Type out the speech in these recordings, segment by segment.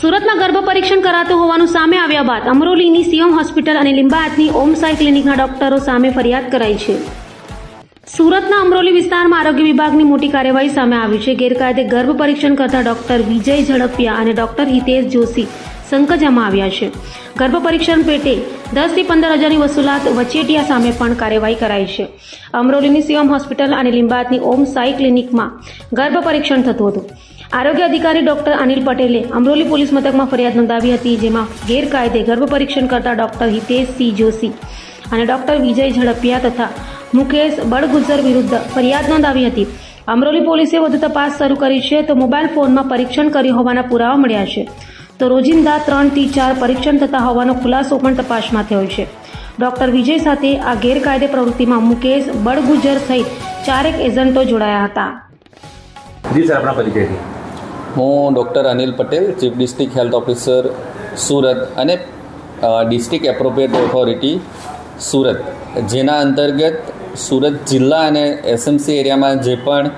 સુરતમાં ગર્ભ પરીક્ષણ કરાતું હોવાનું સામે આવ્યા બાદ અમરોલીની સીએમ હોસ્પિટલ અને લીંબાયતની ઓમ સાઈ ક્લિનિકના ડોક્ટરો સામે ફરિયાદ કરાઈ છે. સુરતના અમરોલી વિસ્તારમાં આરોગ્ય વિભાગની મોટી કાર્યવાહી સામે આવી છે. ગેરકાયદે ગર્ભ પરીક્ષણ કરતા ડોક્ટર વિજય ઝડપિયા અને ડોક્ટર હિતેશ જોશી સંકજામાં આવ્યા છે. ગર્ભ પરીક્ષણ પેટે દસથી પંદર હજારની વસૂલાત વચેટિયા સામે પણ કાર્યવાહી કરાઈ છે. અમરોલીની સીએમ હોસ્પિટલ અને લિંબાયતની ઓમ સાઈ ક્લિનિકમાં ગર્ભ પરીક્ષણ થતું હતું. આરોગ્ય અધિકારી ડોક્ટર અનિલ પટેલે અમરોલી પોલીસ મથકમાં ફરિયાદ નોંધાવી હતી, જેમાં ગેરકાયદે ગર્ભ પરીક્ષણ કરતા ડોક્ટર હિતેશસિંહ જોશી અને ડોક્ટર વિજય ઝડપિયા તથા મુકેશ બળગુજર વિરુદ્ધ ફરિયાદ નોંધાવી હતી. અમરોલી પોલીસે વધુ તપાસ શરૂ કરી છે તો મોબાઈલ ફોનમાં પરીક્ષણ કર્યું હોવાના પુરાવા મળ્યા છે. તો રોજિંદા ત્રણથી ચાર પરીક્ષણ થતા હોવાનો ખુલાસો પણ તપાસમાં થયો છે. ડોક્ટર વિજય સાથે આ ગેરકાયદે પ્રવૃત્તિમાં મુકેશ બળગુજર સહિત ચારેક એજન્ટો જોડાયા હતા. જી સર, આપણા પરિચયથી. હું doctor Anil Patel, chief district health officer, Surat અને ડિસ્ટ્રિક્ટ એપ્રોપ્રિએટ ઓથોરિટી, સુરત. જેના અંતર્ગત સુરત જિલ્લા અને એસએમસી એરિયામાં જે પણ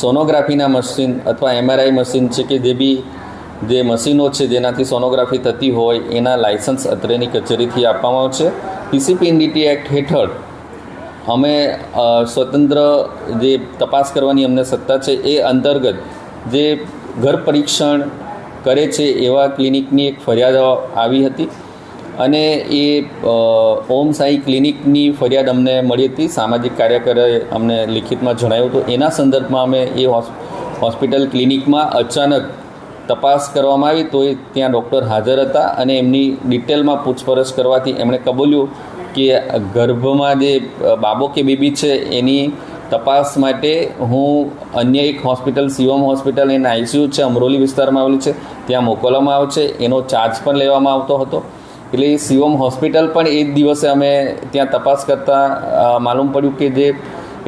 સોનોગ્રાફીના મશીન અથવા એમઆરઆઈ મશીન છે કે જે બી જે મશીનો છે જેનાથી સોનોગ્રાફી થતી હોય, એના લાયસન્સ અત્રેની કચેરીથી આપવામાં આવશે. પીસીપીએનડીટી એક્ટ હેઠળ અમે સ્વતંત્ર જે તપાસ કરવાની અમને સત્તા છે એ અંતર્ગત જે ગર્ભ પરીક્ષણ કરે છે એવા ક્લિનિકની એક ફરિયાદ આવી હતી. અને એ ઓમ સાંઈ ક્લિનિકની ફરિયાદ અમને મળી હતી. સામાજિક કાર્યકરે અમને લિખિતમાં જણાવ્યું હતું. એના સંદર્ભમાં અમે એ હોસ્પિટલ ક્લિનિકમાં અચાનક તપાસ કરવામાં આવી તો એ ત્યાં ડૉક્ટર હાજર હતા અને એમની ડિટેલમાં પૂછપરછ કરવાથી એમણે કબૂલ્યું કે ગર્ભમાં જે બાબો કે બેબી છે એની તપાસ માટે હું અન્ય એક હોસ્પિટલ શિવમ હોસ્પિટલ એના આઈસીયુ છે, અમરોલી વિસ્તારમાં આવેલી છે, ત્યાં મોકલવામાં આવે છે. એનો ચાર્જ પણ લેવામાં આવતો હતો. એટલે એ શિવમ હોસ્પિટલ પણ એ જ દિવસે અમે ત્યાં તપાસ કરતાં માલુમ પડ્યું કે જે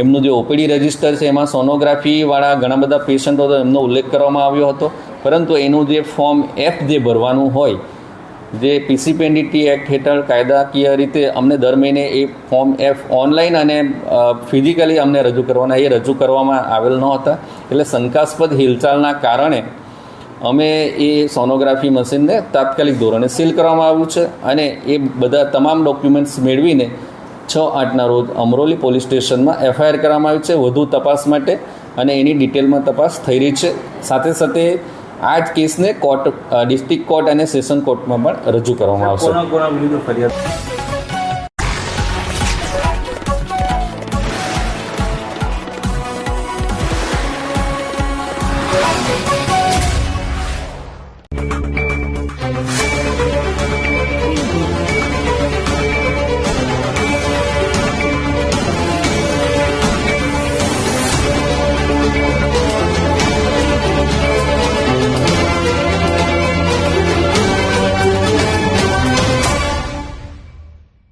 એમનું જે ઓપીડી રજિસ્ટર છે, એમાં સોનોગ્રાફીવાળા ઘણા બધા પેશન્ટો એમનો ઉલ્લેખ કરવામાં આવ્યો હતો. પરંતુ એનું જે ફોર્મ એફ જે ભરવાનું હોય જે પીસીપીએનડીટી એક્ટ હેઠળ કાયદાકીય રીતે અમને દર મહિને એ ફોર્મ એફ ઓનલાઈન અને ફિઝિકલી અમને રજૂ કરવાના, એ રજૂ કરવામાં આવેલ ન હતા. એટલે શંકાસ્પદ હિલચાલના કારણે અમે એ સોનોગ્રાફી મશીનને તાત્કાલિક ધોરણે સીલ કરવામાં આવ્યું છે અને એ બધા તમામ ડોક્યુમેન્ટ્સ મેળવીને છ આઠના રોજ અમરોલી પોલીસ સ્ટેશનમાં એફઆઈઆર કરવામાં આવી છે. વધુ તપાસ માટે અને એની ડિટેલમાં તપાસ થઈ રહી છે. સાથે સાથે આ જ કેસને કોર્ટ ડિસ્ટ્રિક્ટ કોર્ટ અને સેશન કોર્ટમાં પણ રજૂ કરવામાં આવશે. ફરિયાદ?